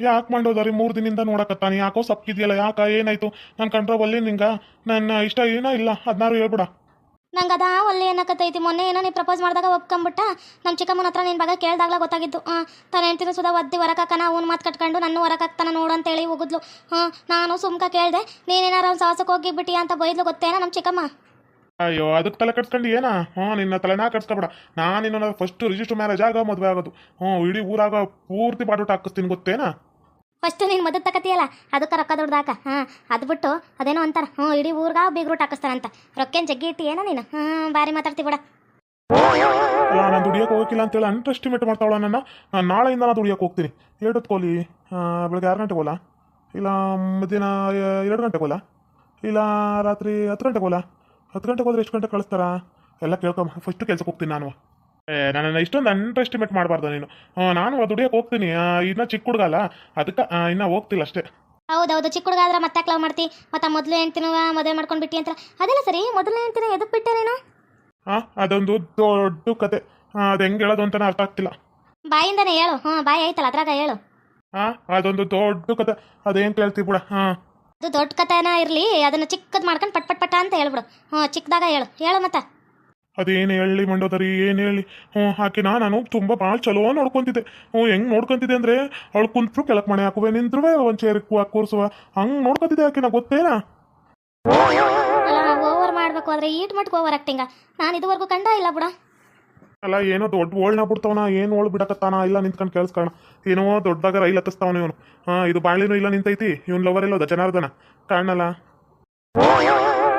ಯಾಕೆ ಮಾಡೋದಾರಿ? ಮೂರು ದಿನದಿಂದ ನೋಡಕತ್ತಾನೆ. ಯಾಕೋ ಸಪ್ಕಿದ್ಯಲ್ಲ? ಯಾಕ? ಏನಾಯ್ತು? ನಾನು ಕಂಡ್ರೆ ಒಲ್ಲಿ ನಿಂಗ. ನನ್ನ ಇಷ್ಟ ಏನೋ ಇಲ್ಲ. ಹದಿನಾರು ಹೇಳ್ಬಿಡ. ನಂಗೆ ಅದಾ ಒಳ್ಳೆ ಏನಕತ್ತೈತಿ ಮೊನ್ನೆ ಏನೋ ನೀ ಪ್ರಪೋಸ್ ಮಾಡಿದಾಗ ಒಪ್ಕೊಂಬಿಟ್ಟ. ನಮ್ಮ ಚಿಕ್ಕಮ್ಮನ ಹತ್ರ ನಿನ್ನ ಬಗ್ಗೆ ಕೇಳ್ದಾಗ್ಲ ಗೊತ್ತಾಗಿದ್ದು ಹಾ ತನ್ನ ಹೆಂಡ್ತಿನ ಸುಧಾ ಒದ್ದಿ ಹೊರಕಾಕನ ಅವ್ನು ಮಾತು ಕಟ್ಕೊಂಡು ನನ್ನ ಹೊರಕಾಕ್ತಾನ ನೋಡು ಅಂತೇಳಿ ಹೋಗಿದ್ಲು ಹಾ, ನಾನು ಸುಮ್ಕ ಕೇಳಿದೆ. ನೀನೇನಾರ ಒಂದು ಸಾಹಸಕ್ಕೆ ಹೋಗಿಬಿಟ್ಟಿ ಅಂತ ಬೈದ್ಲು ಗೊತ್ತೇನ ನಮ್ಮ ಚಿಕ್ಕಮ್ಮ? ಅಯ್ಯೋ ಅದಕ್ಕೆ ತಲೆ ಕಟ್ಕೊಂಡು ಏನಾ? ಹ್ಞೂ ನಿನ್ನ ತಲೆನಾ ಕಟ್ಸ್ಕೊಬೇಡ ನಾನು ನಿನ್ನ ಫಸ್ಟ್ ರಿಜಿಸ್ಟರ್ ಮ್ಯಾರೇಜ್ ಆಗೋ ಮದುವೆ ಆಗೋದು. ಹ್ಞೂ ಇಡೀ ಊರಾಗ ಪೂರ್ತಿ ಬಾಟೋಟ ಹಾಕಿಸ್ತೀನಿ ಗೊತ್ತೇನಾ? ಫಸ್ಟ್ ನೀನು ಮದ್ದು ತಗತಿಯಲ್ಲ ಅದಕ್ಕೆ ರೊಕ್ಕ ದುಡ್ದಾಕ? ಹಾಂ ಅದು ಬಿಟ್ಟು ಅದೇನೋ ಅಂತಾರ. ಹ್ಞೂ ಇಡೀ ಊರ್ಗ ಬೀಗ್ ರೂಟ್ ಹಾಕಿಸ್ತಾರಂತ. ರೊಕ್ಕೇನು ಜಗ್ಗಿ ಇಟ್ಟಿ ಏನೋ ನೀನು? ಹ್ಞೂ ಭಾರಿ ಮಾತಾಡ್ತಿ ಬಿಡ. ನಾನು ದುಡಿಯೋಕೆ ಹೋಗಿಲ್ಲ ಅಂತೇಳಿ ಅಂಡರ್ ಎಸ್ಟಿಮೇಟ್ ಮಾಡ್ತಾವಳ ನನ್ನ. ನಾನು ನಾಳೆಯಿಂದ ನಾನು ದುಡಿಯೋಕೆ ಹೋಗ್ತೀನಿ. ಎರಡು ಕೋಲಿ ಬೆಳಗ್ಗೆ ಆರು ಗಂಟೆಗೆ ಹೋಲ ಇಲ್ಲ ಮಧ್ಯಾಹ್ನ ಎರಡು ಗಂಟೆಗೆ ಹೋಲ ಇಲ್ಲ ರಾತ್ರಿ ಹತ್ತು ಗಂಟೆಗೆ ಹೋಲ ಹತ್ತು ಗಂಟೆಗೆ ಹೋದ್ರೆ ಎಷ್ಟು ಗಂಟೆ ಕಳಿಸ್ತಾರಾ? ಎಲ್ಲ ಕೇಳ್ಕೊಂಬ ಫಸ್ಟ್ ಕೆಲ್ಸಕ್ಕೆ ಹೋಗ್ತೀನಿ ನಾನು. ಏ ನನ್ನನ್ನು ಇಷ್ಟೊಂದು ಅಂಡರ್ ಎಸ್ಟಿಮೇಟ್ ಮಾಡಬಾರ್ದು ನೀನು. ನಾನು ದುಡಿಯೋಕೆ ಹೋಗ್ತೀನಿ. ಇನ್ನ ಚಿಕ್ಕ ಹುಡುಗಲ್ಲ ಅದಕ್ಕೆ ಇನ್ನೂ ಹೋಗ್ತಿಲ್ಲ ಅಷ್ಟೇ. ಹೌದೌದು ಚಿಕ್ಕ ಹುಡುಗ ಆದ್ರೆ ಮತ್ತೆ ಲವ್ ಮಾಡ್ತಿ? ಮತ್ತೆ ಮೊದಲು ಹೆಂಡ್ತಿನ ಮದುವೆ ಮಾಡ್ಕೊಂಡು ಬಿಟ್ಟಿ ಅಂತ ಅದೆಲ್ಲ ಸರಿ ಮೊದಲನೇ ಹೆಂಡ್ತಿನ ಎದಕ್ಕೆ ಬಿಟ್ಟೆ ನೀನು? ಹಾಂ ಅದೊಂದು ದೊಡ್ಡ ಕತೆ. ಅದು ಹೆಂಗೆ ಹೇಳೋದು ಅಂತ ಅರ್ಥ ಆಗ್ತಿಲ್ಲ. ಬಾಯಿಂದನೇ ಹೇಳು. ಹ್ಞೂ ಬಾಯಿ ಐತಲ್ಲ ಅದ್ರಾಗ ಹೇಳು. ಹಾಂ ಅದೊಂದು ದೊಡ್ಡ ಕತೆ. ಅದೇನು ಕೇಳ್ತೀವಿ ಬಿಡ. ಹಾಂ ಅದು ದೊಡ್ಡ ಕಥೆನ ಇರಲಿ ಅದನ್ನ ಚಿಕ್ಕದ್ ಮಾಡ್ಕೊಂಡು ಪಟ್ ಪಟ್ ಪಟ ಅಂತ ಹೇಳ್ಬಿಡು. ಹ್ಞೂ ಚಿಕ್ಕದಾಗ ಹೇಳು. ಹೇಳು ಮತ್ತೆ. ಅದೇನು ಹೇಳಿ ಮಂಡೋದರಿ ಏನು ಹೇಳಿ? ಹ್ಞೂ ನಾ ನಾನು ತುಂಬ ಭಾಳ ಚಲೋ ನೋಡ್ಕೊಂತಿದ್ದೆ. ಹ್ಞೂ ಹೆಂಗೆ ನೋಡ್ಕೊಂತಿದ್ದೆ ಅಂದರೆ ಅವಳು ಕುಂತ್ರು ಕೆಳಕ್ಕೆ ಮನೆ ಹಾಕುವೆ ನಿಂತ್ರುವೆ ಒಂದು ಚೇರ್ ಕೂರಿಸುವ. ಹಂಗೆ ನೋಡ್ಕೊಂತಿದ್ದೆ ಆಕಿನ ಗೊತ್ತೇನಾ? ಓವರ್ ಮಾಡಬೇಕು ಆದರೆ ಈಟ್ ಮಟ್ಗೆ ಓವರ್ ಆಕ್ಟಿಂಗ ನಾನು ಇದುವರೆಗೂ ಕಂಡ ಇಲ್ಲ ಬಿಡ. ಅಲ್ಲ, ಏನೋ ದೊಡ್ಡ ಓಳ್ನ ಬಿಡ್ತಾವನ, ಏನು ಓಳ್ ಬಿಡಕತ್ತಾನ, ಇಲ್ಲ ನಿಂತ್ಕೊಂಡು ಕೇಳಿಸ್ಕೋಣ ಏನೋ ದೊಡ್ಡದಾಗ ರೈಲ್ ಹತ್ತಿಸ್ತಾವನ ಇವನು. ಹಾಂ, ಇದು ಬಾಳಿನೂ ಇಲ್ಲ ನಿಂತೈತಿ, ಇವನ್ ಲವರ್ ಇಲ್ಲೋದ ಜನಾರ್ದನ ಕಾಣಲ್ಲ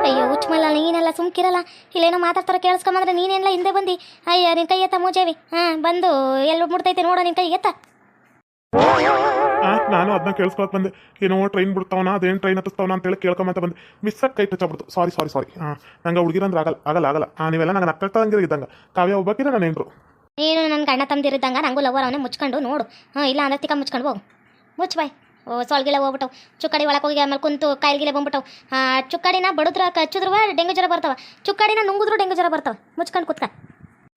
ಅಯ್ಯೋ ಉಚ್ಮಲ್ಲ ನೀನೆಲ್ಲ ಸುಮ್ಕಿರಲ್ಲ. ಇಲ್ಲೇನೋ ಮಾತಾಡ್ತಾರ ಕೇಳಿಸ್ಕೊಂಬಂದ್ರೆ ನೀನೆಲ್ಲ ಹಿಂದೆ ಬಂದಿ. ಅಯ್ಯ, ನಿನ್ ಕೈ ಎತ್ತ ಮೂಜೇವಿ. ಹಾಂ, ಬಂದು ಎಲ್ಲಿ ಮುಡ್ತೈತೆ ನೋಡೋ ನಿನ್ ಕೈ ಎತ್ತ. ನಾನು ಅದನ್ನ ಕೇಳಿಸ್ಕೊಳಕ್ ಬಂದೆ. ಏನೋ ಟ್ರೈನ್ ಬಿಡ್ತಾವನ, ಅದೇನು ಟ್ರೈನ್ ಹತ್ತಿಸ್ತಾವನ ಅಂತೇಳಿ ಕೇಳ್ಕೊಂಬಂತ ಬಂದೆ. ಮಿಸ್ಸಾಗಿ ಕೈ ಟಚ್ ಆಗ್ಬಿಡ್ತು. ಸಾರಿ ಸಾರಿ ಸಾರಿ ಹಾಂ, ನಂಗೆ ಹುಡುಗಿರಂದ್ರೆ ಆಗಲ್ಲ ಆಗಲ್ಲ ಆಗಲ್ಲ. ಹಾಂ, ನೀವೆಲ್ಲ ನಂಗೆ ನಕ್ಕಂಗೆ ಇದ್ದಂಗೆ. ಕಾವ್ಯ ಒಬ್ಬಕ್ಕಿರ ನಾನು ಏನ್ರು ನೀನು ನನ್ನ ಗಂಡ ತಂದಿರಿದ್ದಂಗ ನಂಗೂ ಲವರ್ ಅವನೇ ಮುಚ್ಕೊಂಡು ನೋಡು. ಹಾಂ ಇಲ್ಲ ಅಂದ್ರೆ ತಿಕ್ಕ ಮುಚ್ಕೊಂಡು ಹೋಗು. ಮುಚ್ಚು ಬಾಯ್. ಓ ಸೊಳಗಿಲ್ಲ ಹೋಗ್ಬಿಟ್ಟವು. ಚುಕ್ಕಡಿ ಒಳಗೆ ಹೋಗಿ ಆಮೇಲೆ ಕುಂತು ಕಾಯಿಲ್ಗಿಲೆ ಬಂದ್ಬಿಟ್ಟವು. ಚುಕ್ಕಡಿನ ಬಡದ್ರ ಕಚ್ಚಿದ್ರು ಡೆಂಗು ಜ್ವರ ಬರ್ತಾವ. ಚುಕ್ಕಡಿನ ನುಂಗಿದ್ರು ಡೆಂಗು ಜ್ವರ ಬರ್ತಾವ. ಮುಚ್ಕೊಂಡು ಕುತ್ಕ.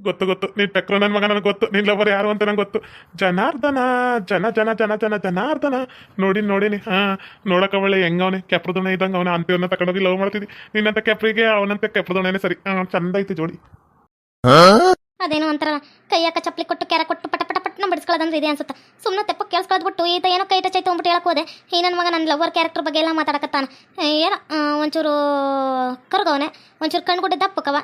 ಗೊತ್ತು ಗೊತ್ತು. ನೀನ್ ಟಕ್ರ ನನ್ನ ಮಗ ನನಗೆ ಗೊತ್ತು. ನಿನ್ ಲವರ್ ಯಾರು ಅಂತ ನಂಗೆ ಗೊತ್ತು. ಜನಾರ್ದನ, ಜನ ಜನ ಜನ ಜನ, ಜನಾರ್ದನ. ನೋಡಿ ನೋಡಿನಿ ಹಾ. ನೋಡಕ ಒಳ್ಳೆ ಹೆಂಗವನೆ ಕೆಪ್ರದೊಣೆ ಇದ್ದಂಗೆ ಅವನ. ಅಂತಿವನ್ನ ತಗೊಂಡೋಗಿ ಲವ್ ಮಾಡ್ತಿದ್ದಿ. ನಿನ್ನಂತ ಕೆಪ್ರಿಗೆ, ಅವನಂತ ಕೆಪ್ರದೊಣೆನೇ ಸರಿ. ಚಂದ ಐತಿ ಜೋಡಿ. ಅದೇನೋ ಒಂಥರ ಕೈಯಾಕ ಚಪ್ಪಲಿ ಕೊಟ್ಟು, ಕೆರ ಕೊಟ್ಟು, ಪಟ ಪಟ ಪಟ್ನ ಬಡಿಸ್ಕೊಳ್ಳೋದಂದ್ರೆ ಇದೆ ಅನ್ಸುತ್ತೆ. ಸುಮ್ಮನೆ ತೆಪ್ಪ ಕೇಳಿಸ್ಕೊಳ್ಬಿಟ್ಟು ಈತ ಏನೋ ಕೈ ಟಚ್ ಆಯ್ತು ಅಂದ್ಬಿಟ್ಟು ಹೇಳಕ್ ಹೋದೆ. ಈ ನನ್ನ ಮಗ ನನ್ನ ಲವರ್ ಕ್ಯಾರೆಕ್ಟರ್ ಬಗ್ಗೆ ಎಲ್ಲ ಮಾತಾಡಕತ್ತಾನ. ಏನೋ ಒಂಚೂರು ಕರ್ಗವನೆ. ಒಂಚೂರು ಕಣ್ಗುಡ್ಡೆ ದಪ್ಪಕವ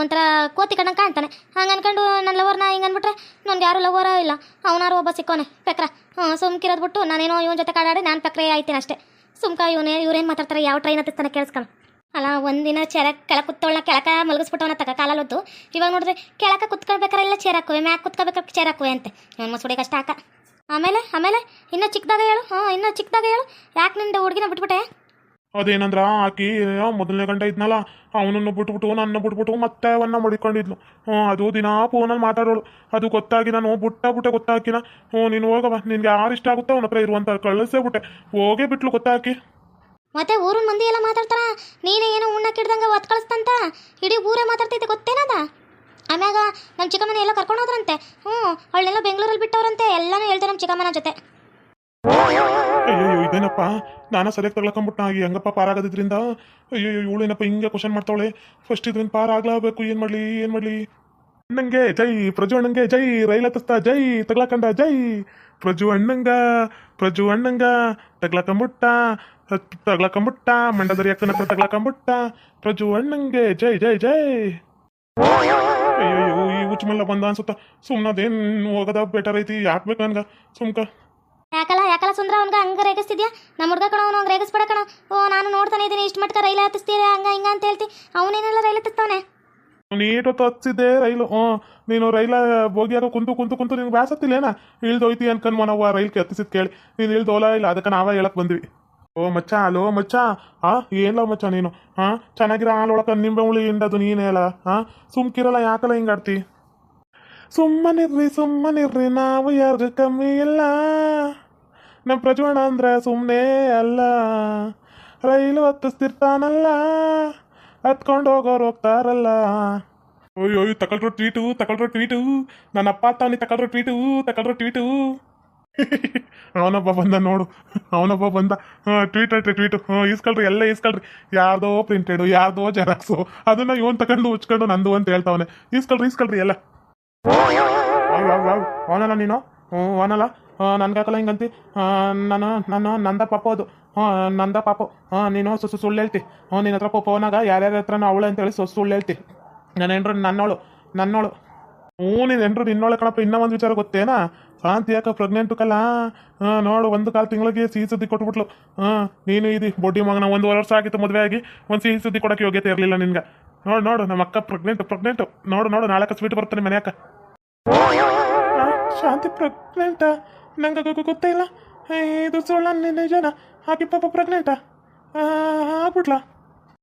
ಒಂಥರ ಕೋತಿ ಕಣ್ಣಂಗೆ ಕಾಣ್ತಾನೆ. ಹಂಗೆ ಅನ್ಕೊಂಡು ನನ್ನ ಲವರ್ನ ಹಿಂಗೆ ಅಂದ್ಬಿಟ್ರೆ ನನಗೆ ಯಾರು ಲವರ ಇಲ್ಲ. ಅವನಾರು ಒಬ್ಬ ಸಿಕ್ಕೋನೆ, ಪೆಕ್ರ. ಸುಮ್ಕಿರೋದ್ಬಿಟ್ಟು ಸುಮ್ಕಿರೋದು ಬಿಟ್ಟು ನಾನೇನೋ ಇವನ ಜೊತೆ ಕಾಡಾಡಿ ನಾನು ಪೆಕ್ರೆ ಆಯ್ತೀನಿ ಅಷ್ಟೇ ಸುಮ್ಕ ಇವನೇ, ಇವ್ರೇನು ಮಾತಾಡ್ತಾರೆ, ಯಾವ ಟ್ರೈನ್ ಹತ್ತಿಸ್ತಾನೆ ಕೇಳಿಸ್ಕೊಂಡು ಅಲ್ಲ, ಒಂದಿನ ಚೆರ ಕೆಳ ಕುತ್ತೋಳ್ನ ಕೆಳಕ ಮಲಗಿಸ್ಬಿಟ್ಟವನ ತಗ ಕಾಲಲ್ಲೊದ್ದು. ಇವಾಗ ನೋಡಿದ್ರೆ ಕೆಳಕ ಕುತ್ಕೊಳ್ಬೇಕಾರೆ ಎಲ್ಲ ಚೇರ್ ಹಾಕುವೆ ಮ್ಯಾಕ್ ಕುತ್ಕೋಬೇಕು ಚೇರ್ ಹಾಕುವೆ ಅಂತೆ. ಇವನು ಮಸುಡಿ ಕಷ್ಟ ಹಾಕ ಆಮೇಲೆ ಆಮೇಲೆ, ಇನ್ನೂ ಚಿಕ್ಕದಾಗ ಹೇಳು. ಹಾಂ ಇನ್ನೂ ಚಿಕ್ಕದಾಗ ಹೇಳು. ಯಾಕೆ ನಿಂದ ಹುಡುಗಿನ ಬಿಟ್ಬಿಟ್ಟೆ? ಅದೇನಂದ್ರ, ಆಕಿ ಮೊದಲನೇ ಗಂಟೆ ಇದ್ನಲ್ಲ, ಅವನನ್ನು ಬಿಟ್ಬಿಟ್ಟು ನನ್ನ ಬಿಟ್ಬಿಟ್ಟು ಮತ್ತೆ ಅವನ್ನ ಮಡಿಕೊಂಡಿದ್ಲು. ಹ್ಞೂ ಅದು ದಿನ ಫೋನಲ್ಲಿ ಮಾತಾಡೋಳು. ಅದು ಗೊತ್ತಾಗಿ ನಾನು ಬುಟ್ಟ, ಬುಟ್ಟೆ ಗೊತ್ತಾಕಿನ. ಹ್ಞೂ ನೀನು ಹೋಗವ ನಿನ್ಗೆ ಯಾರು ಇಷ್ಟ ಆಗುತ್ತೋ ಅವನ ಹತ್ರ ಇರುವಂತ ಕಳಿಸೇ ಬಿಟ್ಟೆ. ಹೋಗೇ ಬಿಟ್ಲು ಗೊತ್ತಾಕಿ. ಮತ್ತೆ ಊರಿನ ಮಂದಿ ಎಲ್ಲ ಮಾತಾಡ್ತಾರ? ನೀನೇ ಏನೋ ಉಣ್ಣಕ್ಕಿಡ್ದಂಗೆ ಒತ್ ಕಳಿಸ್ತಂತ ಇಡೀ ಊರೇ ಮಾತಾಡ್ತೈತೆ, ಗೊತ್ತೇನದ? ಆಮ್ಯಾಗ ನಮ್ಮ ಚಿಕ್ಕಮ್ಮನ ಎಲ್ಲ ಕರ್ಕೊಂಡು ಹೋದ್ರಂತೆ. ಹ್ಞೂ, ಅವಳನ್ನೆಲ್ಲ ಬೆಂಗಳೂರಲ್ಲಿ ಬಿಟ್ಟವ್ರಂತೆ. ಎಲ್ಲನೂ ಹೇಳ್ತಾರೆ ನಮ್ಮ ಚಿಕ್ಕಮ್ಮನ ಜೊತೆ. ಅಯ್ಯೋ ಇದೇನಪ್ಪ? ನಾನು ಸರಿಯಾಗಿ ತಗೊಳಕೊಂಬಿಟ್ಟ ಈ ಹೆಂಗಪ್ಪ ಪಾರಾಗದಿದ್ರಿಂದ? ಅಯ್ಯೋ ಇವಳೇನಪ್ಪ ಹಿಂಗೆ ಕ್ವಶನ್ ಮಾಡ್ತಾವಳೆ? ಫಸ್ಟ್ ಇದ್ರಿಂದ ಪಾರ ಆಗ್ಲಾಗಬೇಕು ಏನು ಮಾಡಲಿ ಏನು ಮಾಡಲಿ? ಅಣ್ಣಂಗೆ ಜೈ ಪ್ರಜು ಅಣ್ಣಂಗೆ ಜೈ, ರೈಲ್ ಹತ್ತಿಸ್ತಾ ಜೈ, ತಗ್ಲಾಕಂಡ ಜೈ. ಪ್ರಜು ಅಣ್ಣಂಗ ಪ್ರಜು ಅಣ್ಣಂಗ ತಗ್ಲಾಕಂಬುಟ್ಟ ತಗ್ಲಾಕಂಬುಟ್ಟ ಮಂಡದರಿ ಅಕ್ಕನ ಹತ್ರ ತಗ್ಲಾಕಂಬಿಟ್ಟ ಪ್ರಜು ಅಣ್ಣಂಗೆ ಜೈ ಜೈ ಜೈ. ಅಯ್ಯೋ ಈ ಉಚ್ಚಮಲ್ಲ ಬಂದ ಅನ್ಸುತ್ತ. ಸುಮ್ಮನದೇನ್ ಹೋಗದ ಬೆಟರ್ ಐತಿ, ಯಾಕೆ ಬೇಕು ನನ್ಗೆ? ಸುಮ್ಕ. ಯಾಕಲ್ಲ ಯಾಕಲ್ಲ ಸುಂದ್ರ, ಅವ್ನ್ಗೆ ಹಂಗೆ ರೇಗಿಸ್ತಿದ್ಯಾ? ನಮ್ಮ ಹುಡುಗ ಕಣ, ಅವ್ನು ಹಂಗೆ ರೇಗಿಸ್ಬೇಡ ಕಣ. ಓ, ನಾನು ನೋಡ್ತಾನೆ ಇದ್ದೀನಿ ಇಷ್ಟು ಮಟ್ಕ ರೈಲ್ ಹತ್ತಿಸ್ತೀರಿ ಹಂಗ, ಹಿಂಗ ಅಂತ ಹೇಳ್ತಿ. ಅವನೇನೆಲ್ಲ ರೈಲ್ ಹತ್ತಿಸ್ತಾವನೆ? ನೀಟೊತ್ತು ಹತ್ತಿಸಿದ್ದೆ ರೈಲು. ಹ್ಞೂ, ನೀನು ರೈಲ ಬೋಗಿಯಾಗ ಕುಂತು ಕುಂತು ಕುಂತು ನಿನ್ಗೆ ಬ್ಯಾಸತ್ತಿಲ್ಲೇನ ಇಳ್ದೋಯ್ತಿ ಅನ್ಕಂಡು ನಾವು ರೈಲ್ ಹತ್ತಿಸಿದ್ ಕೇಳಿ. ನೀನು ಇಳ್ದೋಲ ಇಲ್ಲ, ಅದಕ್ಕೆ ನಾವೇ ಹೇಳಕ್ ಬಂದ್ವಿ. ಓ ಮಚ್ಚ ಅಲೋ ಮಚ್ಚ. ಹಾ ಏನ್ಲ ಮಚ್ಚ ನೀನು? ಹಾ ಚೆನ್ನಾಗಿರೋ ಹಾಲೊಳಕ ನಿಂಬೆ ಹುಳಿ ಹಿಂಡದು ನೀನೇಲ ಹಾ ಸುಮ್ಕಿರಲ್ಲ ಯಾಕಲ್ಲ ಹಿಂಗಾಡ್ತಿ ಸುಮ್ಮನಿರ್ರಿ ಸುಮ್ಮನಿರ್ರಿ, ನಾವು ಯಾರಿಗೂ ಕಮ್ಮಿ ಇಲ್ಲ. ನಮ್ಮ ಪ್ರಜ್ವಣ ಅಂದ್ರೆ ಸುಮ್ಮನೆ ಅಲ್ಲ. ರೈಲು ಹತ್ತಿಸ್ತಿರ್ತಾನಲ್ಲ ಹತ್ಕೊಂಡು ಹೋಗೋರು ಹೋಗ್ತಾರಲ್ಲ. ಅಯ್ಯೋ ತಕೊಳ್ರೋ ಟ್ವೀಟು ತಕೊಳ್ರೋ ಟ್ವೀಟು. ನನ್ನ ಅಪ್ಪ ತಾನಿ ತಕೊಳ್ರೋ ಟ್ವೀಟು ತಕೊಳ್ರೋ ಟ್ವೀಟು. ಅವನೊಬ್ಬ ಬಂದ ನೋಡು, ಅವನೊಬ್ಬ ಬಂದ ಟ್ವೀಟ್ ಹೇಳ್ರಿ ಟ್ವೀಟು. ಹ್ಞೂ ಈಸ್ಕೊಳ್ರಿ, ಎಲ್ಲ ಇಸ್ಕೊಳ್ರಿ ಯಾರ್ದೋ ಪ್ರಿಂಟೆಡು ಯಾರ್ದೋ ಜೆರಾಕ್ಸು ಅದನ್ನ ಇವನ್ ತಗೊಂಡು ಉಚ್ಕೊಂಡು ನಂದು ಅಂತ ಹೇಳ್ತಾವನೆ. ಇಸ್ಕೊಳ್ರಿ ಇಸ್ಕೊಳ್ರಿ ಎಲ್ಲ. ಅವನಲ್ಲ ನೀನು? ಹ್ಞೂ ಅವನಲ್ಲ ನನ್ಗೆ ಹಾಕಲ್ಲ ಹಿಂಗಂತಿ. ನಾನು ನಾನು ನಂದ ಪಾಪ ಅದು. ಹಾಂ ನಂದ ಪಾಪ. ಹಾಂ ನೀನು ಸು ಸು- ಸುಳ್ಳು ಹೇಳ್ತಿ. ಹ್ಞೂ ನಿನ್ನ ಹತ್ರ ಫೋನಾಗ ಯಾರ್ಯಾರ ಹತ್ರ ಅವಳು ಅಂತೇಳಿ ಸೊಸು ಸುಳ್ಳು ಹೇಳ್ತಿ. ನನ್ನ ಹೆಂಡ್ರು ನನ್ನೋಳು ನನ್ನೋಳು ಹ್ಞೂ ನೀನು ಹೆಂಡ್ರು ನಿನ್ನೋಳೆ ಕಣಪ್ಪ. ಇನ್ನೂ ಒಂದು ವಿಚಾರ ಗೊತ್ತೇನಾ? ಶಾಂತಿ ಯಾಕೆ ಪ್ರೆಗ್ನೆಂಟು ಕಲ್ಲ? ಹಾಂ ನೋಡು ಒಂದು ಕಾಲು ತಿಂಗಳಿಗೆ ಸಿಹಿ ಸುದ್ದಿ ಕೊಟ್ಬಿಟ್ಲು. ಹಾಂ ನೀನು ಇದು ಬೊಡ್ಡಿ ಮಗನ ಒಂದು ವರ್ಷ ಆಗಿತ್ತು ಮದುವೆ ಆಗಿ. ಒಂದು ಸಿಹಿ ಸುದ್ದಿ ಕೊಡೋಕೆ ಯೋಗ್ಯತೆ ಇರಲಿಲ್ಲ ನಿನ್ಗೆ. ನೋಡು ನೋಡು ನಮ್ಮ ಅಕ್ಕ ಪ್ರೆಗ್ನೆಂಟ್ ಪ್ರೆಗ್ನೆಂಟು ನೋಡು ನೋಡು ನಾಳೆ ಸ್ವೀಟ್ ಬರ್ತಾನೆ ಮನೆ ಆ, ಶಾಂತಿ ಪ್ರೆಗ್ನೆಂಟಾ ನಂಗೆ ಗೊತ್ತೇ ಇಲ್ಲ. ಇದು ಸುಳ್ಳ ನಿಜನ? ಆಕೆ ಪಾಪ ಪ್ರೆಗ್ನೆಂಟಾ ಆಗ್ಬಿಟ್ಲಾ?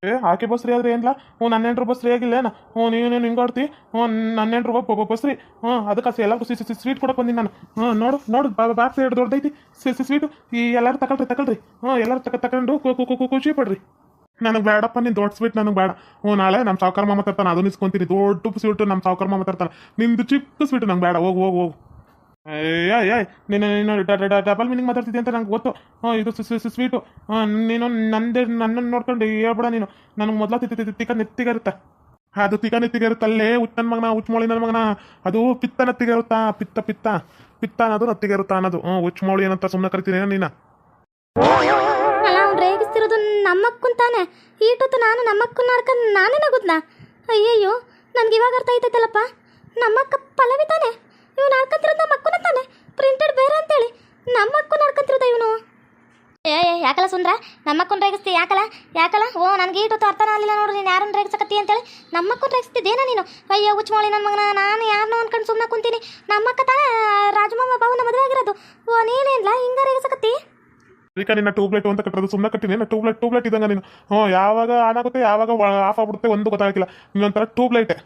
ಏ, ಆಕೆ ಬಸ್ರಿ ಆದ್ರೆ ಏನಿಲ್ಲ ಹ್ಞೂ ನನ್ನ ಹೆಂಡ್ರು ಬಸ್ರಿ ಆಗಿಲ್ಲೇನ? ಹ್ಞೂ, ನೀನು ಹಿಂಗಾಡ್ತಿ ಹ್ಞೂ ನನ್ನ ಹೆಂಡ್ರು ಒಬ್ಬ ಬಸ್ರಿ ಹ್ಞೂ, ಅದಕ್ಕೆ ಎಲ್ಲರಿಗೂ ಸಿ ಸಿ ಸ್ವೀಟ್ ಕೊಡಕ್ಕೆ ಬಂದಿನಿ ನಾನು. ಹ್ಞೂ, ನೋಡು ನೋಡು ಬಾಕ್ಸ್ ಎರಡು ದೊಡ್ಡದೈತಿ ಸಿ ಸಿ ಸ್ವೀಟು ಈ ಎಲ್ಲರೂ ತಗೊಳ್ರಿ ತಗೊಳ್ರಿ ಹ್ಞೂ, ಎಲ್ಲರೂ ತಕ ತಗೊಂಡು ಖುಷಿ ಪಡ್ರಿ. ನನಗೆ ಬೇಡಪ್ಪ ನೀನು ದೊಡ್ಡ ಸ್ವೀಟ್ ನನಗೆ ಬೇಡ ಹ್ಞೂ, ನಾಳೆ ನಮ್ಮ ಸಾವುಕಾರ ಮಾತಾಡ್ತಾನೆ ಅದನ್ನ ಇಸ್ಕೊಂತೀನಿ. ದೊಡ್ಡ ಸ್ವೀಟು ನಮ್ಮ ಸಾವುಕಾರ ಮಾತಾಡ್ತಾನೆ ನಿಂದು ಚಿಕ್ಕ ಸ್ವೀಟು ನಂಗೆ ಬೇಡ ಹೋಗು ಹೋಗು ಹೋಗು. ಏಯ್ ನೀನು ನೀನು ಡಬಲ್ ಮೀನಿಂಗ್ ಮಾತಾಡ್ತಿದ್ದೆ ಅಂತ ನಂಗೆ ಗೊತ್ತು. ಇದು ಸ್ವೀಟು. ಹಾಂ, ನೀನು ನಂದೇ, ನನ್ನನ್ನು ನೋಡ್ಕೊಂಡು ಹೇಳ್ಬೇಡ ನೀನು. ನನಗೆ ಮೊದಲ ತಿಕ್ಕ ನೆತ್ತಿಗೆ ಅದು ತಿಕ್ಕ ನೆತ್ತಿಗೆ ಇರುತ್ತಲ್ಲೇ ಉಚ್ಚನ್ ಮಗನ ಹುಚ್ಚಮೋಳಿ ನನ್ನ ಮಗನ. ಅದು ಪಿತ್ತ ನೆತ್ತಿಗೆ ಇರುತ್ತಾ ಪಿತ್ತ ಪಿತ್ತ. ಪಿತ್ತ ಅನ್ನೋದು ನೆತ್ತಿಗೆ ಇರುತ್ತಾ ಅನ್ನೋದು ಹ್ಞೂ ಹುಚ್ಚಮೋಳಿ ಏನಂತ ಸುಮ್ಮನೆ ಕರಿತೀನಿ ನೀನು? ಅಲ್ಲ ರೇಗಿಸ್ತಿರೋದು ನಮ್ಮಕ್ಕನ್ ತಾನೆ. ಈಟೊತ್ತು ನಾನು ನಮ್ಮಕ್ಕನ್ನ ನಡ್ಕೊಂಡು ನಾನೇ ನಗುದ್ನ ಅಯ್ಯಯ್ಯೋ, ನನ್ಗೆ ಇವಾಗ ಅರ್ಥ ಆಯ್ತೈತಲ್ಲಪ್ಪ. ನಮ್ಮಕ್ಕ ಪಲ್ಲವಿ ತಾನೆ. ಇವ್ನು ನಡ್ಕೊಂತಿರೋದು ನಮ್ಮ ಅಕ್ಕನ ತಾನೆ. ಪ್ರಿಂಟೆಡ್ ಬೇರೆ ಅಂತೇಳಿ. ನಮ್ಮ ಅಕ್ಕ ನಡ್ಕೊಂತಿರೋದ ಇವನು? ಏ ಏ, ಯಾಕಲ್ಲ ಸುಂದ್ರ? ನಮ್ಮಕ್ಕನ್ ರೇಗಿಸ್ತಿ ಯಾಕಲ್ಲ? ಯಾಕಲ್ಲ? ಓ ನನಗೆ ಈಟು ಅರ್ಥನ ಆಗಲಿಲ್ಲ ನೋಡು ನೀನು ಯಾರನ್ನ ರೇಗಿಸಕತ್ತಿ ಅಂತೇಳಿ. ನಮ್ಮ ಅಕ್ಕನ ರೇಗಿಸ್ತಿದ್ದೇನ ನೀನು? ಅಯ್ಯೋ ಹುಚ್ಚಮೋಳಿ ನನ್ನ ಮಗನ ನಾನು ಯಾರನ್ನೋ ಅನ್ಕೊಂಡು ಸುಮ್ಮನೆ ಕುಂತೀನಿ. ನಮ್ಮಕ್ಕ ತಾನೆ ರಾಜಮಾಮ ಬಾವನ ಮದುವೆ ಆಗಿರೋದು. ಓ ನೀನೇನಿಲ್ಲ ಹಿಂಗೆ ರೇಗಿಸಕತ್ತಿ? ಅದಕ್ಕೆ ನಿನ್ನ ಟ್ಯೂಬ್ಲೈಟ್ ಅಂತ ಕಟ್ಟೋದು ಸುಮ್ಮನೆ ಕಟ್ಟಿನಿ ಟ್ಯೂಬ್ಲೈಟ್ ಟ್ಯೂಬ್ಲೈಟ್ ಇದ್ದಂಗೆ ನೀನು. ಹ್ಞೂ ಯಾವಾಗ ಆನ್ ಆಗುತ್ತೆ ಯಾವಾಗ ಆಫ್ ಆಗ್ಬಿಡುತ್ತೆ ಒಂದು ಗೊತ್ತಾಗಿಲ್ಲ ಇನ್ನೊಂಥರ ಟ್ಯೂಬ್ಲೈಟೆ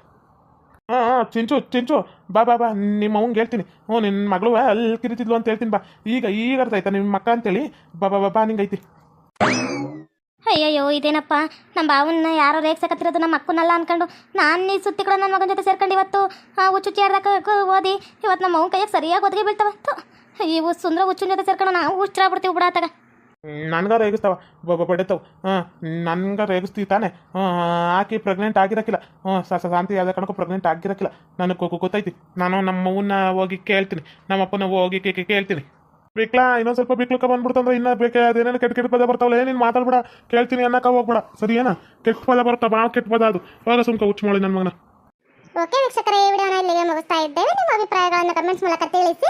ಹಾಂ ಹಾಂ ಚಿಂಚು ಚಿಂಚು ಬಾ ಬಾ ಬಾ. ನಿಮ್ಮ ಅವಂಗೆ ಹೇಳ್ತೀನಿ. ಹ್ಞೂ ನಿನ್ನ ಮಗಳು ಅಲ್ಲಿ ಕಿರಿತಿದ್ಲು ಅಂತ ಹೇಳ್ತೀನಿ. ಬಾ. ಈಗ ಈಗ ಅರ್ಥ ಆಯ್ತಾ ನಿಮ್ಮ ಮಕ್ಕ ಅಂತೇಳಿ? ಬಾ ಬಾ ಬಾ ಬಾ ನಿಂಗೈತಿ. ಅಯ್ಯಯ್ಯೋ ಇದೇನಪ್ಪ? ನಮ್ಮ ಬಾವನ್ನ ಯಾರೋ ರೇಗ್ಸಕತ್ತಿರೋದು ನಮ್ಮ ಅಕ್ಕನಲ್ಲ ಅನ್ಕೊಂಡು ನಾನು ನೀ ಸುತ್ತಿ ಕೂಡ ನನ್ನ ಮಗನ ಜೊತೆ ಸೇರ್ಕೊಂಡು ಇವತ್ತು ಹುಚ್ಚು ಚೇರ್ದಾಗ ಓದಿ ಇವತ್ತು ನಮ್ಮ ಅವ್ನ ಕೈಯಾಗ ಸರಿಯಾಗಿ ಒದಗಿ ಬೀಳ್ತಾವ ಥು, ಇವು ಸುಂದ್ರ ಹುಚ್ಚಿನ ಜೊತೆ ಸೇರ್ಕೊಂಡು ನಾವು ಹುಚ್ಚರಾಗ್ಬಿಡ್ತೀವಿ ಬಿಡಾತಾಗ. ನನ್ಗ ರೇಗಿಸ್ತಾವ. ಬ ಬಡಿತಾವ ಹಾಂ ನನ್ಗ ರೇಗಿಸ್ತೀವಿ ತಾನೆ. ಆಕಿ ಪ್ರೆಗ್ನೆಂಟ್ ಆಗಿರಕ್ಕಿಲ್ಲ ಹ್ಞೂ ಶಾಂತಿ ಯಾವುದೇ ಕಾರಣಕ್ಕೂ ಪ್ರೆಗ್ನೆಂಟ್ ಆಗಿರಕ್ಕಿಲ್ಲ ನನಗೆ ಗೊತ್ತೈತಿ. ನಾನು ನಮ್ಮ ಅವ್ವನ್ನ ಹೋಗಿ ಕೇಳ್ತೀನಿ. ನಮ್ಮ ಅಪ್ಪನ ಹೋಗಿ ಕೇಳ್ತೀನಿ. ಬೇಕಾ ಇನ್ನೊಂದು ಸ್ವಲ್ಪ ಬಿಕ್ಲಕ್ಕ ಬಂದ್ಬಿಡ್ತಂದ್ರೆ ಇನ್ನೂ ಬೇಕೆ ಅದೇನೇನು ಕೆಟ್ಟ ಕೆಟ್ಟ ಪದ ಬರ್ತಾವಲ್ಲ, ಏನೇನು ಮಾತಾಡ್ಬೇಡ. ಕೇಳ್ತೀನಿ ಅನ್ನಕ ಹೋಗ್ಬೇಡ. ಸರಿ, ಏನ? ಕೆಟ್ಟ ಪದ ಬರ್ತಾ ಭಾಳ ಕೆಟ್ಟ ಪದ ಅದು. ಹೋಗ ಸುಮ್ಕ ಹುಚ್ಚ ಮಾಡಿ ನನ್ನ ಮಗನ. ಓಕೆ ವೀಕ್ಷಕರೇ, ಈ ವಿಡಿಯೋನ ಇಲ್ಲಿಗೆ ಮುಗಿಸ್ತಾ ಇದ್ದೇವೆ. ನಿಮ್ಮ ಅಭಿಪ್ರಾಯಗಳನ್ನು ಕಮೆಂಟ್ಸ್ ಮೂಲಕ ತಿಳಿಸಿ.